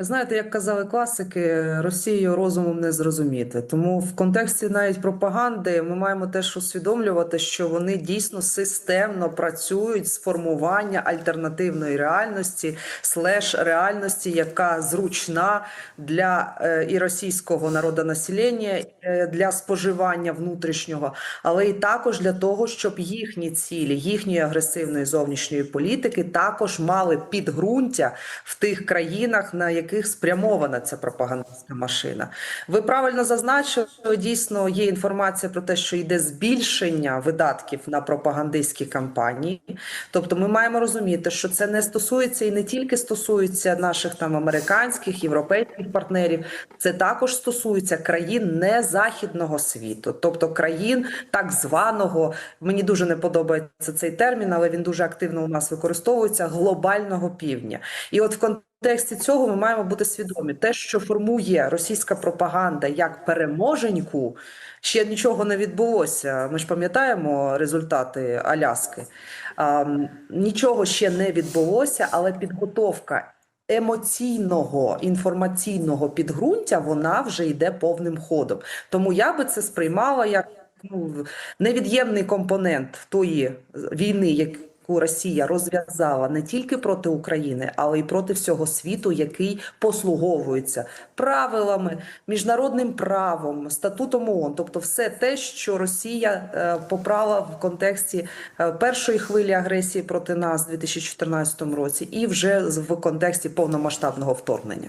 Знаєте, як казали класики, Росію розумом не зрозуміти. Тому в контексті навіть пропаганди ми маємо теж усвідомлювати, що вони дійсно системно працюють з формування альтернативної реальності, слеш реальності, яка зручна для е, і російського народонаселення, е, для споживання внутрішнього, але і також для того, щоб їхні цілі, їхньої агресивної зовнішньої політики також мали підґрунтя в тих країнах, на яких спрямована ця пропагандистська машина. Ви правильно зазначили, дійсно є інформація про те, що йде збільшення видатків на пропагандистські кампанії. Тобто, ми маємо розуміти, що це не стосується і не тільки стосується наших там американських, європейських партнерів, це також стосується країн незахідного світу, тобто країн так званого, мені дуже не подобається цей термін, але він дуже активно у нас використовується глобального півдня. І от в контексті цього ми маємо бути свідомі, те, що формує російська пропаганда як переможеньку, ще нічого не відбулося. Ми ж пам'ятаємо результати Аляски. Нічого ще не відбулося, але підготовка емоційного інформаційного підґрунтя вона вже йде повним ходом. Тому я би це сприймала як ну, невід'ємний компонент тої війни, яку Росія розв'язала не тільки проти України, але й проти всього світу, який послуговується правилами, міжнародним правом, статутом ООН, тобто все те, що Росія е, попрала в контексті е, першої хвилі агресії проти нас у 2014 році, і вже в контексті повномасштабного вторгнення.